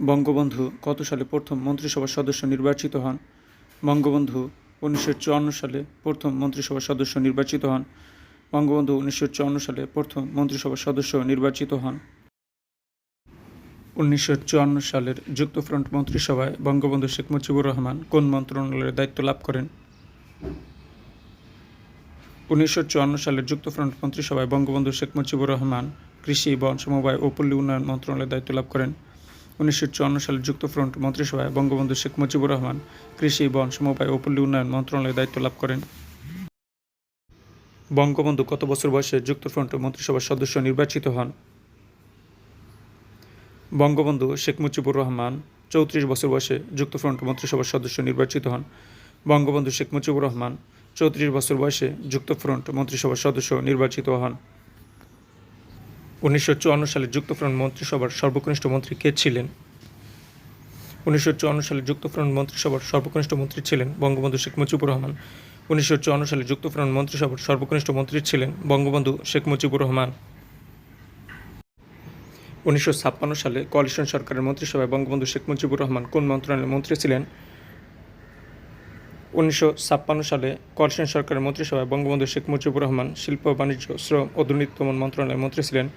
বঙ্গবন্ধু কত সালে প্রথম মন্ত্রিসভার সদস্য নির্বাচিত হন? বঙ্গবন্ধু উনিশশো চুয়ান্ন সালে প্রথম মন্ত্রিসভার সদস্য নির্বাচিত হন। বঙ্গবন্ধু উনিশশো চুয়ান্ন সালে প্রথম মন্ত্রিসভার সদস্য নির্বাচিত হন। উনিশশো চুয়ান্ন সালের যুক্তফ্রন্ট মন্ত্রিসভায় বঙ্গবন্ধু শেখ মুজিবুর রহমান কোন মন্ত্রণালয়ের দায়িত্ব লাভ করেন? উনিশশো চুয়ান্ন সালের যুক্তফ্রন্ট মন্ত্রিসভায় বঙ্গবন্ধু শেখ মুজিবুর রহমান কৃষি, বন, সমবায় ও পল্লী উন্নয়ন মন্ত্রণালয়ের দায়িত্ব লাভ করেন। উনিশশো চুয়ান্ন সালের যুক্তফ্রন্ট মন্ত্রিসভায় বঙ্গবন্ধু শেখ মুজিবুর রহমান কৃষি, বন, সমবায় ও পল্লী উন্নয়ন মন্ত্রণালয়ের দায়িত্ব লাভ করেন। বঙ্গবন্ধু কত বছর বয়সে যুক্তফ্রন্ট মন্ত্রিসভার সদস্য নির্বাচিত হন? বঙ্গবন্ধু শেখ মুজিবুর রহমান চৌত্রিশ বছর বয়সে যুক্তফ্রন্ট মন্ত্রিসভার সদস্য নির্বাচিত হন। বঙ্গবন্ধু শেখ মুজিবুর রহমান চৌত্রিশ বছর বয়সে যুক্তফ্রন্ট মন্ত্রিসভার সদস্য নির্বাচিত হন। উনিশশো চুয়ান্ন সালে যুক্তফ্রন্ট মন্ত্রিসভার সর্বকনিষ্ঠ মন্ত্রী কে ছিলেন? উনিশশো চুয়ান্ন সালে যুক্তফ্রন্ট মন্ত্রিসভার সর্বকনিষ্ঠ মন্ত্রী ছিলেন বঙ্গবন্ধু শেখ মুজিবুর রহমান। উনিশশো চুয়ান্ন সালে যুক্তফ্রন্ট মন্ত্রিসভার সর্বকনিষ্ঠ মন্ত্রী ছিলেন বঙ্গবন্ধু শেখ মুজিবুর রহমান। উনিশশো ছাপ্পান্ন সালে কোয়ালিশন সরকারের মন্ত্রিসভায় বঙ্গবন্ধু শেখ মুজিবুর রহমান কোন মন্ত্রণালয়ের মন্ত্রী ছিলেন? উনিশশো ছাপ্পান্ন সালে কোয়ালিশন সরকারের মন্ত্রিসভায় বঙ্গবন্ধু শেখ মুজিবুর রহমান শিল্প, বাণিজ্য, শ্রম ও দুর্নীতি দমন মন্ত্রণালয়ের মন্ত্রী ছিলেন।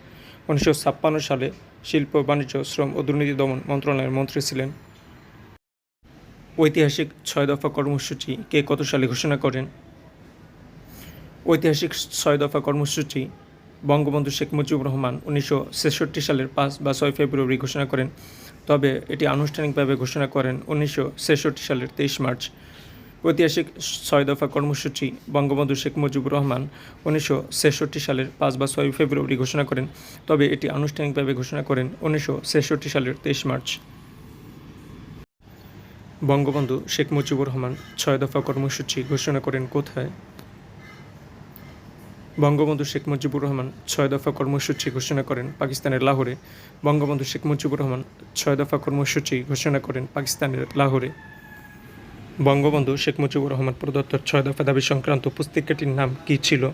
উনিশশো ছাপ্পান্ন সালে শিল্প, বাণিজ্য, শ্রম ও দুর্নীতি দমন মন্ত্রণালয়ের মন্ত্রী ছিলেন। ঐতিহাসিক ছয় দফা কর্মসূচি কে কত সালে ঘোষণা করেন? ঐতিহাসিক ছয় দফা কর্মসূচি বঙ্গবন্ধু শেখ মুজিবুর রহমান উনিশশো ছেষট্টি সালের পাঁচ বা ছয় ফেব্রুয়ারি ঘোষণা করেন। তবে এটি আনুষ্ঠানিকভাবে ঘোষণা করেন উনিশশো ছেষট্টি সালের তেইশ মার্চ। ঐতিহাসিক ছয় দফা কর্মসূচি বঙ্গবন্ধু শেখ মুজিবুর রহমান উনিশশো ছেষট্টি সালের পাঁচ বা ছয় ফেব্রুয়ারি ঘোষণা করেন। তবে এটি আনুষ্ঠানিকভাবে ঘোষণা করেন উনিশশো ছেষট্টি সালের তেইশ মার্চ। বঙ্গবন্ধু শেখ মুজিবুর রহমান ছয় দফা কর্মসূচি ঘোষণা করেন কোথায়? বঙ্গবন্ধু শেখ মুজিবুর রহমান ছয় দফা কর্মসূচি ঘোষণা করেন পাকিস্তানের লাহোরে। বঙ্গবন্ধু শেখ মুজিবুর রহমান ছয় দফা কর্মসূচি ঘোষণা করেন পাকিস্তানের লাহোরে। বঙ্গবন্ধু শেখ মুজিবুর রহমান প্রদত্ত ছয় দফা দাবি সংক্রান্ত পুস্তিকাটির নাম কী ছিল?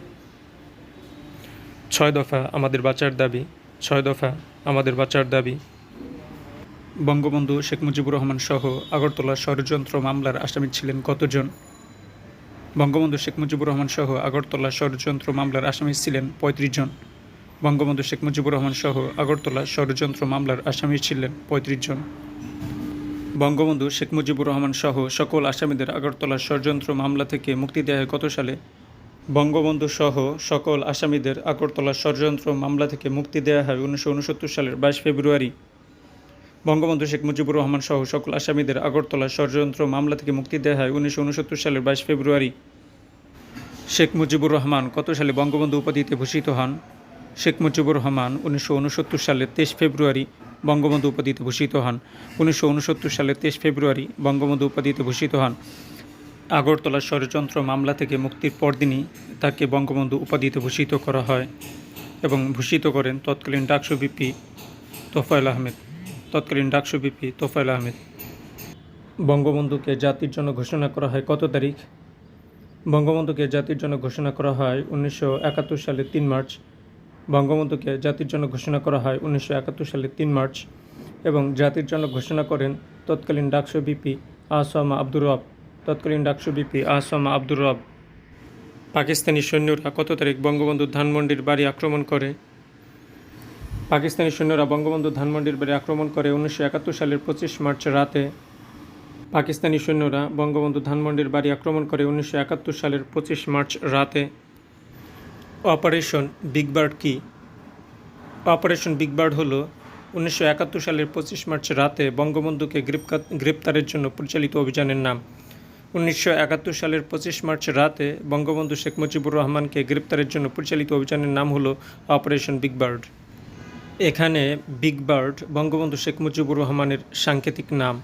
ছয় দফা আমাদের বাঁচার দাবি, ছয় দফা আমাদের বাঁচার দাবি। বঙ্গবন্ধু শেখ মুজিবুর রহমান সহ আগরতলা ষড়যন্ত্র মামলার আসামি ছিলেন কতজন? বঙ্গবন্ধু শেখ মুজিবুর রহমান সহ আগরতলা ষড়যন্ত্র মামলার আসামি ছিলেন পঁয়ত্রিশ জন। বঙ্গবন্ধু শেখ মুজিবুর রহমান সহ আগরতলা ষড়যন্ত্র মামলার আসামি ছিলেন পঁয়ত্রিশ জন। বঙ্গবন্ধু শেখ মুজিবুর রহমান সহ সকল আসামিদের আগরতলা ষড়যন্ত্র মামলা থেকে মুক্তি দেওয়া হয় কত সালে? বঙ্গবন্ধু সহ সকল আসামিদের আগরতলা ষড়যন্ত্র মামলা থেকে মুক্তি দেওয়া হয় উনিশশো উনসত্তর সালের বাইশ ফেব্রুয়ারি। বঙ্গবন্ধু শেখ মুজিবুর রহমান সহ সকল আসামিদের আগরতলা ষড়যন্ত্র মামলা থেকে মুক্তি দেওয়া হয় উনিশশো উনসত্তর সালের বাইশ ফেব্রুয়ারি। শেখ মুজিবুর রহমান কত সালে বঙ্গবন্ধু উপাধিতে ভূষিত হন? শেখ মুজিবুর রহমান উনিশশো উনসত্তর সালের তেইশ ফেব্রুয়ারি। বঙ্গবন্ধু উপাধিতে ভূষিত হন। উনিশশো উনসত্তর সালের তেইশ ফেব্রুয়ারি বঙ্গবন্ধু উপাধিতে ভূষিত হন। আগরতলা ষড়যন্ত্র মামলা থেকে মুক্তির পরদিনই তাকে বঙ্গবন্ধু উপাধিতে ভূষিত করা হয় এবং ভূষিত করেন তৎকালীন ডাকসু বিপি তোফায়েল আহমেদ। তৎকালীন ডাকসু বিপি তোফায়েল আহমেদ। বঙ্গবন্ধুকে জাতির জন্য ঘোষণা করা হয় কত তারিখ? বঙ্গবন্ধুকে জাতির জন্য ঘোষণা করা হয় উনিশশো একাত্তর সালের তিন মার্চ বঙ্গবন্ধুকে জাতির জন্য ঘোষণা করা হয় উনিশশো একাত্তর সালের তিন মার্চ এবং জাতির জন্য ঘোষণা করেন তৎকালীন ডাকসু বিপি আসামা আব্দুর রব। তৎকালীন ডাকসু বিপি আসামা আব্দুর রব। পাকিস্তানি সৈন্যরা কত তারিখ বঙ্গবন্ধু ধানমন্ডির বাড়ি আক্রমণ করে? পাকিস্তানি সৈন্যরা বঙ্গবন্ধু ধানমন্ডির বাড়ি আক্রমণ করে উনিশশো একাত্তর সালের পঁচিশ মার্চ রাতে। পাকিস্তানি সৈন্যরা বঙ্গবন্ধু ধানমন্ডির বাড়ি আক্রমণ করে উনিশশো একাত্তর সালের পঁচিশ মার্চ রাতে। অপারেশন বিগ বার্ড কি? অপারেশন বিগ বার্ড হলো উনিশশো একাত্তর সালের পঁচিশ মার্চ রাতে বঙ্গবন্ধুকে গ্রেপ্তার গ্রেপ্তারের জন্য পরিচালিত অভিযানের নাম। উনিশশো একাত্তর সালের পঁচিশ মার্চ রাতে বঙ্গবন্ধু শেখ মুজিবুর রহমানকে গ্রেপ্তারের জন্য পরিচালিত অভিযানের নাম হলো অপারেশন বিগ বার্ড। এখানে বিগ বার্ড বঙ্গবন্ধু শেখ মুজিবুর রহমানের সাংকেতিক নাম।